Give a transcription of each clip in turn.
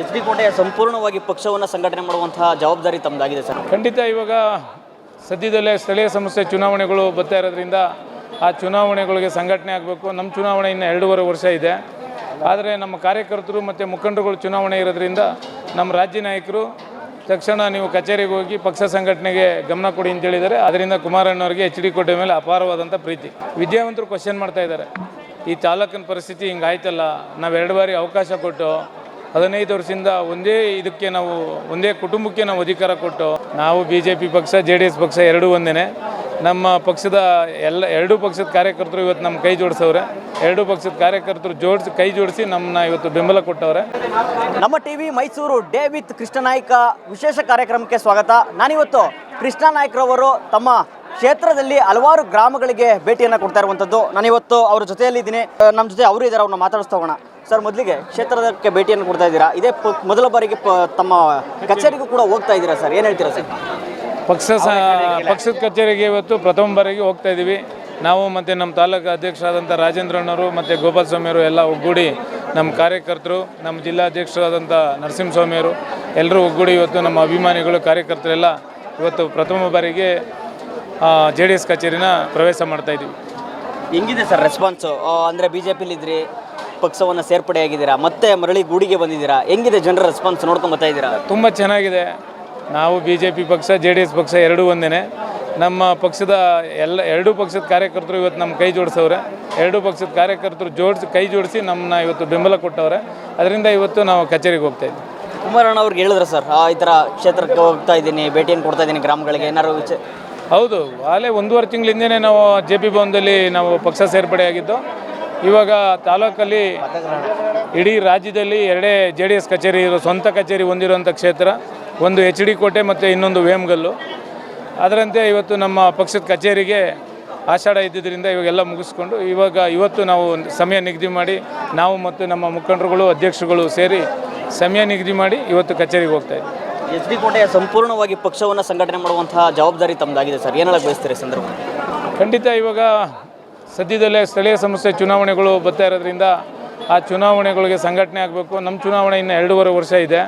S D ಕೋಟೆಯ ಸಂಪೂರ್ಣವಾಗಿ ಪಕ್ಷವನ್ನು ಸಂಘಟನೆ ಮಾಡುವಂತಹ ಜವಾಬ್ದಾರಿ ತಮ್ಮದಾಗಿದೆ ಸರ್. ಖಂಡಿತ ಇವಾಗ ಸದ್ಯದಲ್ಲೇ ಸ್ಥಳೀಯ ಸಂಸ್ಥೆ ಚುನಾವಣೆಗಳು ಬರ್ತಾ ಇರೋದ್ರಿಂದ ಆ ಚುನಾವಣೆಗಳಿಗೆ ಸಂಘಟನೆ ಆಗಬೇಕು. ನಮ್ಮ ಚುನಾವಣೆ ಇನ್ನು ಎರಡೂವರೆ ವರ್ಷ ಇದೆ. ಆದರೆ ನಮ್ಮ ಕಾರ್ಯಕರ್ತರು ಮತ್ತು ಮುಖಂಡರುಗಳು ಚುನಾವಣೆ ಇರೋದ್ರಿಂದ ನಮ್ಮ ರಾಜ್ಯ ನಾಯಕರು ತಕ್ಷಣ ನೀವು ಕಚೇರಿಗೆ ಹೋಗಿ ಪಕ್ಷ ಸಂಘಟನೆಗೆ ಗಮನ ಕೊಡಿ ಅಂತ ಹೇಳಿದ್ದಾರೆ. ಅದರಿಂದ ಕುಮಾರಣ್ಣವರಿಗೆ ಎಚ್ ಡಿ ಕೋಟೆ ಮೇಲೆ ಅಪಾರವಾದಂಥ ಪ್ರೀತಿ. ವಿದ್ಯಾವಂತರು ಕ್ವಶನ್ ಮಾಡ್ತಾ ಇದ್ದಾರೆ. ಈ ತಾಲೂಕಿನ ಪರಿಸ್ಥಿತಿ ಹಿಂಗಾಯ್ತಲ್ಲ. ನಾವು ಎರಡು ಬಾರಿ ಅವಕಾಶ ಕೊಟ್ಟು ಹದಿನೈದು ವರ್ಷದಿಂದ ಒಂದೇ ಇದಕ್ಕೆ ನಾವು, ಒಂದೇ ಕುಟುಂಬಕ್ಕೆ ನಾವು ಅಧಿಕಾರ ಕೊಟ್ಟು, ನಾವು ಬಿ ಜೆ ಪಿ ಪಕ್ಷ ಜೆ ಡಿ ಎಸ್ ಪಕ್ಷ ಎರಡೂ ಒಂದೇ ನಮ್ಮ ಪಕ್ಷದ ಎಲ್ಲ, ಎರಡೂ ಪಕ್ಷದ ಕಾರ್ಯಕರ್ತರು ಇವತ್ತು ನಮ್ಮ ಕೈ ಜೋಡಿಸವ್ರೆ. ಎರಡೂ ಪಕ್ಷದ ಕಾರ್ಯಕರ್ತರು ಜೋಡಿಸಿ, ಕೈ ಜೋಡಿಸಿ ನಮ್ಮನ್ನ ಇವತ್ತು ಬೆಂಬಲ ಕೊಟ್ಟವ್ರೆ. ನಮ್ಮ T V Mysuru day with Krishna Naik ವಿಶೇಷ ಕಾರ್ಯಕ್ರಮಕ್ಕೆ ಸ್ವಾಗತ. ನಾನಿವತ್ತು ಕೃಷ್ಣ ನಾಯ್ಕರವರು ತಮ್ಮ ಕ್ಷೇತ್ರದಲ್ಲಿ ಹಲವಾರು ಗ್ರಾಮಗಳಿಗೆ ಭೇಟಿಯನ್ನು ಕೊಡ್ತಾ ಇರುವಂಥದ್ದು ನಾನಿವತ್ತು ಅವ್ರ ಜೊತೆಯಲ್ಲಿ ಇದ್ದೀನಿ ನಮ್ಮ ಜೊತೆ ಅವರು ಇದ್ದಾರೆ, ಅವ್ರನ್ನ ಮಾತಾಡಿಸ್ತಾ ಹೋಗೋಣ. ಸರ್ ಮೊದಲಿಗೆ ಕ್ಷೇತ್ರಕ್ಕೆ ಭೇಟಿಯನ್ನು ಕೊಡ್ತಾ ಇದ್ದೀರಾ? ಇದೇ ಮೊದಲ ಬಾರಿಗೆ ತಮ್ಮ ಕಚೇರಿಗೂ ಕೂಡ ಹೋಗ್ತಾ ಇದ್ದೀರಾ ಸರ್? ಏನು ಹೇಳ್ತೀರಾ ಸರ್? ಪಕ್ಷ ಪಕ್ಷದ ಕಚೇರಿಗೆ ಇವತ್ತು ಪ್ರಥಮ ಬಾರಿಗೆ ಹೋಗ್ತಾ ಇದ್ದೀವಿ. ನಾವು ಮತ್ತು ನಮ್ಮ ತಾಲೂಕು ಅಧ್ಯಕ್ಷರಾದಂಥ ರಾಜೇಂದ್ರಣ್ಣವರು ಮತ್ತು ಗೋಪಾಲ ಸ್ವಾಮಿಯವರು ಎಲ್ಲ ಒಗ್ಗೂಡಿ ನಮ್ಮ ಕಾರ್ಯಕರ್ತರು ನಮ್ಮ ಜಿಲ್ಲಾಧ್ಯಕ್ಷರಾದಂಥ ನರಸಿಂಹಸ್ವಾಮಿಯವರು ಎಲ್ಲರೂ ಒಗ್ಗೂಡಿ ಇವತ್ತು ನಮ್ಮ ಅಭಿಮಾನಿಗಳು ಕಾರ್ಯಕರ್ತರೆಲ್ಲ ಇವತ್ತು ಪ್ರಥಮ ಬಾರಿಗೆ ಜೆ ಡಿ ಎಸ್ ಕಚೇರಿನ ಪ್ರವೇಶ ಮಾಡ್ತಾ ಇದ್ದೀವಿ. ಹೆಂಗಿದೆ ಸರ್ ರೆಸ್ಪಾನ್ಸು ಅಂದರೆ ಬಿ ಜೆ ಪಿಲಿ ಇದ್ರಿ ಪಕ್ಷವನ್ನು ಸೇರ್ಪಡೆಯಾಗಿದ್ದೀರಾ ಮತ್ತೆ ಮರಳಿ ಗೂಡಿಗೆ ಬಂದಿದ್ದೀರಾ? ಹೆಂಗಿದೆ ಜನರ ರೆಸ್ಪಾನ್ಸ್ ನೋಡ್ಕೊಂಡು ಬರ್ತಾ ಇದ್ದೀರಾ? ತುಂಬ ಚೆನ್ನಾಗಿದೆ. ನಾವು ಬಿ ಜೆ ಪಿ ಪಕ್ಷ ಜೆ ಡಿ ಎಸ್ ಪಕ್ಷ ಎರಡೂ ಒಂದೇ ನಮ್ಮ ಪಕ್ಷದ ಎಲ್ಲ ಎರಡೂ ಪಕ್ಷದ ಕಾರ್ಯಕರ್ತರು ಇವತ್ತು ನಮ್ಮ ಕೈ ಜೋಡಿಸವ್ರೆ. ಎರಡೂ ಪಕ್ಷದ ಕಾರ್ಯಕರ್ತರು ಜೋಡಿಸಿ ಕೈ ಜೋಡಿಸಿ ನಮ್ಮನ್ನ ಇವತ್ತು ಬೆಂಬಲ ಕೊಟ್ಟವ್ರೆ. ಅದರಿಂದ ಇವತ್ತು ನಾವು ಕಚೇರಿಗೆ ಹೋಗ್ತಾ ಇದ್ದೀವಿ. ಕುಮಾರಣ್ಣ ಅವ್ರಿಗೆ ಹೇಳಿದ್ರೆ ಸರ್? ಈ ಥರ ಕ್ಷೇತ್ರಕ್ಕೆ ಹೋಗ್ತಾ ಇದ್ದೀನಿ ಭೇಟಿಯನ್ನು ಕೊಡ್ತಾ ಇದ್ದೀನಿ ಗ್ರಾಮಗಳಿಗೆ. ಏನಾದ್ರು ವಿಚ ಹೌದು. ಅಲ್ಲೇ ಒಂದೂವರೆ ತಿಂಗಳಿಂದನೇ ನಾವು ಜೆ ಪಿ ಭವನದಲ್ಲಿ ನಾವು ಪಕ್ಷ ಸೇರ್ಪಡೆಯಾಗಿದ್ದು. ಇವಾಗ ತಾಲೂಕಲ್ಲಿ ಇಡೀ ರಾಜ್ಯದಲ್ಲಿ ಎರಡೇ ಜೆ ಡಿ ಎಸ್ ಕಚೇರಿ ಇರೋ ಸ್ವಂತ ಕಚೇರಿ ಹೊಂದಿರುವಂಥ ಕ್ಷೇತ್ರ ಒಂದು ಎಚ್ ಡಿ ಕೋಟೆ ಮತ್ತು ಇನ್ನೊಂದು ವೇಮ್ಗಲ್ಲು. ಅದರಂತೆ ಇವತ್ತು ನಮ್ಮ ಪಕ್ಷದ ಕಚೇರಿಗೆ ಆಷಾಢ ಇದ್ದಿದ್ದರಿಂದ ಇವಾಗೆಲ್ಲ ಮುಗಿಸ್ಕೊಂಡು ಇವಾಗ ಇವತ್ತು ನಾವು ಸಮಯ ನಿಗದಿ ಮಾಡಿ ನಾವು ಮತ್ತು ನಮ್ಮ ಮುಖಂಡರುಗಳು ಅಧ್ಯಕ್ಷರುಗಳು ಸೇರಿ ಸಮಯ ನಿಗದಿ ಮಾಡಿ ಇವತ್ತು ಕಚೇರಿಗೆ ಹೋಗ್ತಾ ಇದ್ದೀವಿ ಎಚ್ ಡಿ ಕೋಟೆಯ ಸಂಪೂರ್ಣವಾಗಿ ಪಕ್ಷವನ್ನು ಸಂಘಟನೆ ಮಾಡುವಂತಹ ಜವಾಬ್ದಾರಿ ತಮ್ಮದಾಗಿದೆ ಸರ್. ಏನೆಲ್ಲ ಬಯಸ್ತೀರಿ ಸಂದರ್ಭ? ಖಂಡಿತ ಇವಾಗ ಸದ್ಯದಲ್ಲೇ ಸ್ಥಳೀಯ ಸಂಸ್ಥೆ ಚುನಾವಣೆಗಳು ಬರ್ತಾ ಇರೋದ್ರಿಂದ ಆ ಚುನಾವಣೆಗಳಿಗೆ ಸಂಘಟನೆ ಆಗಬೇಕು. ನಮ್ಮ ಚುನಾವಣೆ ಇನ್ನು ಎರಡೂವರೆ ವರ್ಷ ಇದೆ.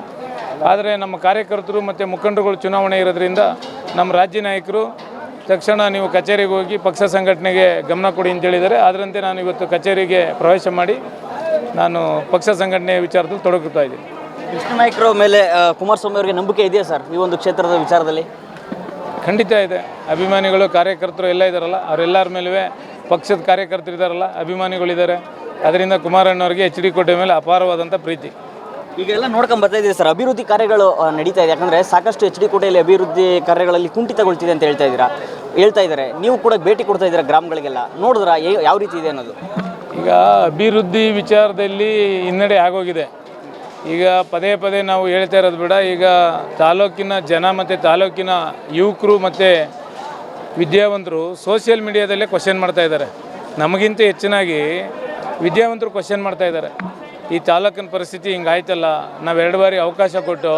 ಆದರೆ ನಮ್ಮ ಕಾರ್ಯಕರ್ತರು ಮತ್ತು ಮುಖಂಡರುಗಳು ಚುನಾವಣೆ ಇರೋದ್ರಿಂದ ನಮ್ಮ ರಾಜ್ಯ ನಾಯಕರು ತಕ್ಷಣ ನೀವು ಕಚೇರಿಗೆ ಹೋಗಿ ಪಕ್ಷ ಸಂಘಟನೆಗೆ ಗಮನ ಕೊಡಿ ಅಂತ ಹೇಳಿದ್ದಾರೆ. ಅದರಂತೆ ನಾನು ಇವತ್ತು ಕಚೇರಿಗೆ ಪ್ರವೇಶ ಮಾಡಿ ನಾನು ಪಕ್ಷ ಸಂಘಟನೆ ವಿಚಾರದಲ್ಲಿ ತೊಡಗುತ್ತಾ ಇದ್ದೀನಿ. ಕೃಷ್ಣ ನಾಯ್ಕರ ಮೇಲೆ ಆ, ಕುಮಾರಸ್ವಾಮಿ ಅವರಿಗೆ ನಂಬಿಕೆ ಇದೆಯಾ ಸರ್ ಈ ಒಂದು ಕ್ಷೇತ್ರದ ವಿಚಾರದಲ್ಲಿ? ಖಂಡಿತ ಇದೆ. ಅಭಿಮಾನಿಗಳು ಕಾರ್ಯಕರ್ತರು ಎಲ್ಲ ಇದ್ದಾರಲ್ಲ ಅವರೆಲ್ಲರ ಮೇಲೂ ಪಕ್ಷದ ಕಾರ್ಯಕರ್ತರು ಇದ್ದಾರಲ್ಲ ಅಭಿಮಾನಿಗಳಿದ್ದಾರೆ. ಅದರಿಂದ ಕುಮಾರಣ್ಣವ್ರಿಗೆ ಎಚ್ ಡಿ ಕೋಟೆ ಮೇಲೆ ಅಪಾರವಾದಂಥ ಪ್ರೀತಿ. ಈಗ ಎಲ್ಲ ನೋಡ್ಕೊಂಡು ಬರ್ತಾ ಇದ್ದೀರಿ ಸರ್. ಅಭಿವೃದ್ಧಿ ಕಾರ್ಯಗಳು ನಡೀತಾ ಇದೆ. ಯಾಕಂದರೆ ಸಾಕಷ್ಟು ಎಚ್ ಡಿ ಕೋಟೆಯಲ್ಲಿ ಅಭಿವೃದ್ಧಿ ಕಾರ್ಯಗಳಲ್ಲಿ ಕುಂಠಿತಗೊಳ್ತಿದೆ ಅಂತ ಹೇಳ್ತಾ ಇದ್ದೀರಾ? ಹೇಳ್ತಾ ಇದ್ದಾರೆ. ನೀವು ಕೂಡ ಭೇಟಿ ಕೊಡ್ತಾ ಇದ್ದೀರಾ ಗ್ರಾಮಗಳಿಗೆಲ್ಲ? ನೋಡಿದ್ರಾ ಯಾವ ರೀತಿ ಇದೆ ಅನ್ನೋದು? ಈಗ ಅಭಿವೃದ್ಧಿ ವಿಚಾರದಲ್ಲಿ ಹಿನ್ನಡೆ ಆಗೋಗಿದೆ. ಈಗ ಪದೇ ಪದೇ ನಾವು ಹೇಳ್ತಾ ಇರೋದು ಬೇಡ ಈಗ ತಾಲೂಕಿನ ಜನ ಮತ್ತು ತಾಲೂಕಿನ ಯುವಕರು ಮತ್ತು ವಿದ್ಯಾವಂತರು ಸೋಷಿಯಲ್ ಮೀಡಿಯಾದಲ್ಲೇ ಕ್ವಶನ್ ಮಾಡ್ತಾ ಇದ್ದಾರೆ. ನಮಗಿಂತ ಹೆಚ್ಚಿನಾಗಿ ವಿದ್ಯಾವಂತರು ಕ್ವಶನ್ ಮಾಡ್ತಾ ಇದ್ದಾರೆ. ಈ ತಾಲೂಕಿನ ಪರಿಸ್ಥಿತಿ ಹಿಂಗಾಯ್ತಲ್ಲ ನಾವು ಎರಡು ಬಾರಿ ಅವಕಾಶ ಕೊಟ್ಟು,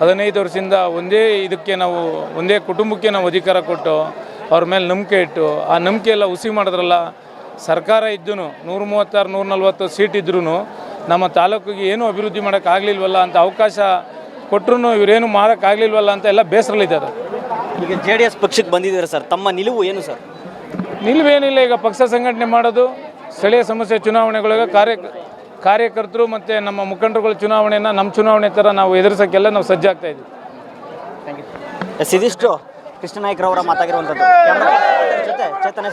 ಹದಿನೈದು ವರ್ಷದಿಂದ ಒಂದೇ ಇದಕ್ಕೆ ನಾವು, ಒಂದೇ ಕುಟುಂಬಕ್ಕೆ ನಾವು ಅಧಿಕಾರ ಕೊಟ್ಟು, ಅವ್ರ ಮೇಲೆ ನಂಬಿಕೆ ಇಟ್ಟು, ಆ ನಂಬಿಕೆ ಎಲ್ಲ ಹುಸಿ ಮಾಡಿದ್ರಲ್ಲ, ಸರ್ಕಾರ ಇದ್ದೂ ನೂರ ಮೂವತ್ತಾರು ನೂರ ನಲ್ವತ್ತು ಸೀಟ್ ಇದ್ರೂ ನಮ್ಮ ತಾಲೂಕಿಗೆ ಏನೂ ಅಭಿವೃದ್ಧಿ ಮಾಡೋಕ್ಕಾಗಲಿಲ್ವಲ್ಲ ಅಂತ ಅವಕಾಶ ಕೊಟ್ಟರು ಇವರೇನು ಮಾಡೋಕ್ಕಾಗಲಿಲ್ವಲ್ಲ ಅಂತ ಎಲ್ಲ ಬೇಸರಲ್ಲಿದ್ದಾರೆ. ಈಗ ಜೆ ಡಿ ಎಸ್ ಪಕ್ಷಕ್ಕೆ ಬಂದಿದ್ದೀರಾ ಸರ್? ತಮ್ಮ ನಿಲುವು ಏನು ಸರ್? ನಿಲುವೇನಿಲ್ಲ ಈಗ ಪಕ್ಷ ಸಂಘಟನೆ ಮಾಡೋದು ಸ್ಥಳೀಯ ಸಮಸ್ಯೆ ಚುನಾವಣೆಗಳಿಗೆ ಕಾರ್ಯ ಕಾರ್ಯಕರ್ತರು ಮತ್ತು ನಮ್ಮ ಮುಖಂಡರುಗಳ ಚುನಾವಣೆಯನ್ನು ನಮ್ಮ ಚುನಾವಣೆ ಥರ ನಾವು ಎದುರಿಸೋಕ್ಕೆಲ್ಲ ನಾವು ಸಜ್ಜಾಗ್ತಾ ಇದ್ದೀವಿ. ಎಸ್ ಇದಿಷ್ಟು ಕೃಷ್ಣ ನಾಯ್ಕರವರ ಮಾತಾಗಿರುವಂಥದ್ದು. ಕ್ಯಾಮ್ರಾ ಜೊತೆ ಚೇತನ